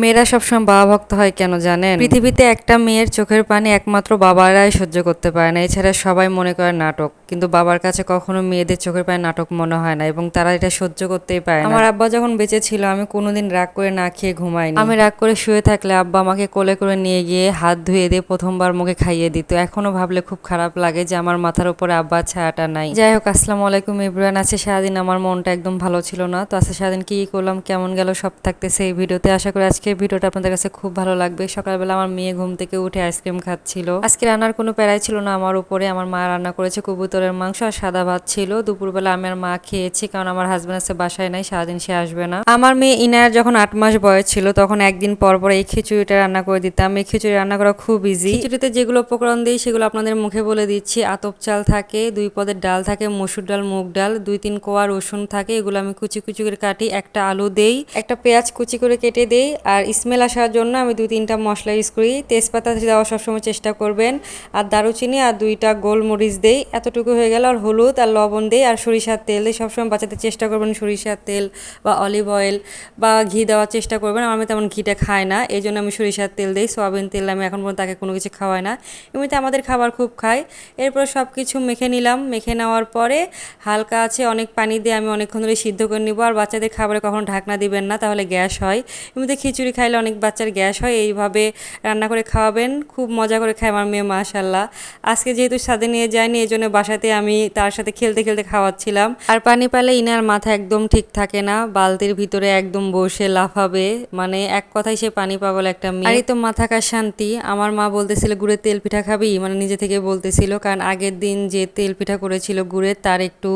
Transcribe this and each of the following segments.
মেয়েরা সবসময় বাবা ভক্ত হয় কেন জানেন? পৃথিবীতে একটা মেয়ের চোখের পানি একমাত্র বাবারাই সহ্য করতে পারে না এছাড়া সবাই মনে করে নাটক। কিন্তু বাবার কাছে কখনো মেয়েদের চোখের পানি নাটক মনে হয় না এবং তারা এটা সহ্য করতেই পারে আমার আব্বা যখন বেঁচে ছিল আমি কোনোদিন রাগ করে না খেয়ে ঘুমাইনি। আমি রাগ করে শুয়ে থাকলে আব্বা আমাকে কোলে করে নিয়ে গিয়ে হাত ধুয়ে দিয়ে প্রথমবার মুখে খাইয়ে দিত। এখনও ভাবলে খুব খারাপ লাগে যে আমার মাথার উপরে আব্বার ছায়াটা নাই। যাই হোক আসসালামু আলাইকুম ইব্রান। আছে সারাদিন আমার মনটা একদম ভালো ছিল না। তো আজকে সারাদিন কি করলাম কেমন গেল সব থাকতেছে এই ভিডিওতে। আশা করি আজকের ভিডিওটা আপনাদের কাছে খুব ভালো লাগবে। সকালবেলা আমার মেয়ে ঘুম থেকে উঠে আইসক্রিম খাচ্ছিল। আজকে রান্নার কোনো প্যারাই ছিল না আমার উপরে। আমার মা রান্না করেছে কবুতরের মাংস আর সাদা ভাত ছিল। দুপুরবেলা আমি আর মা খেয়েছি কারণ আমার হাজব্যান্ড আছে, বাসায় নাই, সারাদিন সে আসবে না। আমার মেয়ে ইনার যখন আট মাস বয়স ছিল, তখন একদিন পর পর এই খিচুড়িটা রান্না করে দিতাম। এই খিচুড়ি রান্না করা খুব ইজি খিচুড়িতে যেগুলো উপকরণ দিই, সেগুলো আপনাদের মুখে বলে দিচ্ছি। আতপ চাল থাকে, দুই পদের ডাল থাকে, মসুর ডাল, মুগ ডাল, দুই তিন কোয়া রসুন থাকে, এগুলো আমি কুচি কুচি করে কাটি, একটা আলু দেই, একটা পেঁয়াজ কুচি করে কেটে দেই আর স্মেল আসার জন্য আমি দুই তিনটা মশলা ইউজ করি। তেজপাতা দেওয়া সবসময় চেষ্টা করবেন। আর দারুচিনি আর দুইটা গোলমরিচ দেই। এতটুকু হয়ে গেল। আর হলুদ আর লবণ দেই। আর সরিষার তেল দিই। সবসময় বাঁচাতে চেষ্টা করবেন সরিষার তেল বা অলিভ অয়েল বা ঘি দেওয়ার চেষ্টা করবেন। আমার তেমন ঘিটা খায় না। এই জন্য আমি সরিষার তেল দিই। সয়াবিন তেল আমি এখন পর্যন্ত তাকে কোনো কিছু খাওয়াই না। এমনিতে আমাদের খাবার খুব খাই এরপর সব কিছু মেখে নিলাম। মেখে নেওয়ার পরে হালকা আছে অনেক পানি দিয়ে আমি অনেকক্ষণ ধরে সিদ্ধ করে নিব। আর বাচ্চাদের খাবারে কখনো ঢাকনা দিবেন না। তাহলে গ্যাস হয়। এমনিতে খিচুড়ি খাইলে অনেক বাচ্চার গ্যাস হয়, এইভাবে রান্না করে খাওয়াবেন। খুব মজা করে খায় আমার মেয়ে মাশাল্লাহ আজকে যেহেতু সাথে নিয়ে যায়নি এই জন্য বাসাতে আমি তার সাথে খেলতে খেলতে খাওয়াচ্ছিলাম। আর পানি পালে ইনার মাথা একদম ঠিক থাকে না, বালতির ভিতরে একদম বসে লাফাবে। মানে এক কথাই সে পানি পাগল একটা মেয়ে। এই তো মাথাকার শান্তি? আমার মা বলতেছিল গুড়ের তেল পিঠা খাবি? মানে নিজে থেকে বলতেছিল, কারণ আগের দিন যে তেল পিঠা করেছিল গুড়ের, তার একটু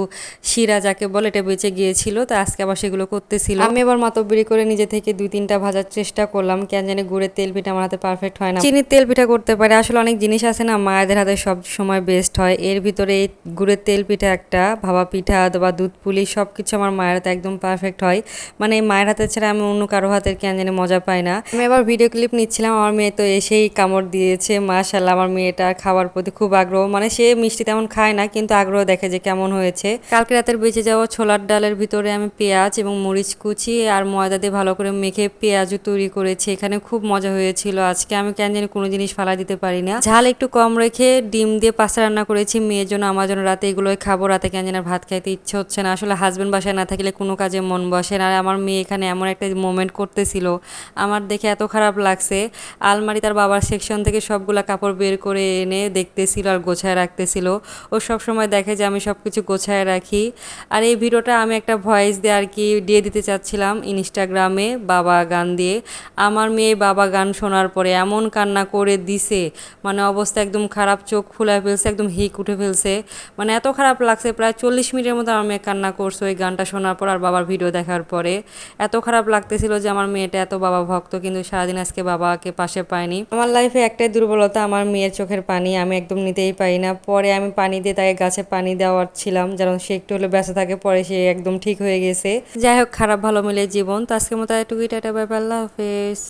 শিরা যাকে বলে, এটা বেঁচে গিয়েছিল। তো আজকে আবার সেগুলো করতেছিল। আমি এবার মাতব্বরি করে নিজে থেকে দুই তিনটা ভাজার চেষ্টা করলাম, কেন জানি গুড়ের তেল পিঠা আমার হাতে পারফেক্ট হয় না। চিনির তেল পিঠা করতে পারে, আসলে অনেক জিনিস আছে না, মায়েদের হাতে সব সময় বেস্ট হয়। এর ভিতরে এই গুড়ের তেল পিঠা একটা ভাবা পিঠা বা দুধ পুলি সব কিছু আমার মায়ের হাতে একদম পারফেক্ট হয়। মানে মায়ের হাতে ছাড়া আমি অন্য কারও হাতের কেন জানি মজা পাই না। আমি এবার ভিডিও ক্লিপ নিচ্ছিলাম, আমার মেয়ে তো এসেই কামড় দিয়েছে মাশাল্লাহ আমার মেয়েটা খাবার প্রতি খুব আগ্রহ। মানে সে মিষ্টি তেমন খায় না, কিন্তু আগ্রহ দেখে যে কেমন হয়েছে। কালকে রাতের বেঁচে যাওয়া ছোলার ডালের ভিতরে আমি পেঁয়াজ এবং মরিচ কুচি আর ময়দা দিয়ে ভালো করে মেখে পেঁয়াজও তৈরি করেছি, এখানে খুব মজা হয়েছিল। আজকে আমি কেন জানি কোনো জিনিস ফালা দিতে পারি না। ঝাল একটু কম রেখে ডিম দিয়ে পাস্তা রান্না করেছি, মেয়ের জন্য, আমার জন্য। রাতে এগুলোই খাব, রাতে কেন জানি ভাত খাইতে ইচ্ছে হচ্ছে না। আসলে হাজব্যান্ড বাসায় না থাকলে কোনো কাজে মন বসে না। আর আমার মেয়ে এখানে এমন একটা মোমেন্ট করতেছিল, আমার দেখে এত খারাপ লাগছে। আলমারি তার বাবার সেকশন থেকে সবগুলা কাপড় বের করে এনে দেখতেছিল আর গোছায় রাখতেছিল। ও সব সময় দেখে যে আমি সব কিছু গোছায় রাখি। আর এই ভিডিওটা আমি একটা ভয়েস দিয়ে আর কি দিয়ে দিতে চাচ্ছিলাম ইনস্টাগ্রামে বাবা গান দিয়ে। আমার মেয়ে বাবা গান শোনার পরে এমন কান্না করে দিছে মানে অবস্থা একদম খারাপ, চোখ ফুলে ফেলছে, একদম হিক উঠে ফেলছে। মানে এত খারাপ লাগছে, প্রায় চল্লিশ মিনিটের মতো আমার মেয়ে কান্না করছে ওই গানটা শোনার পর আর বাবার ভিডিও দেখার পরে। এত খারাপ লাগতেছিল যে আমার মেয়েটা এত বাবা ভক্ত, কিন্তু সারাদিন আজকে বাবাকে পাশে পাইনি আমার লাইফে একটাই দুর্বলতা, আমার মেয়ের চোখের পানি আমি একদম নিতেই পারি না। পরে আমি পানি দিয়ে তাকে গাছে পানি দেওয়ার ছিলাম, যেন সে একটু হলে ব্যস্ত থাকে, পরে সে একদম ঠিক হয়ে গেছে। যাই হোক, খারাপ ভালো মিলে জীবন। তো আজকের মতো এটুকুই, টাটা ব্যাপার হাফেজ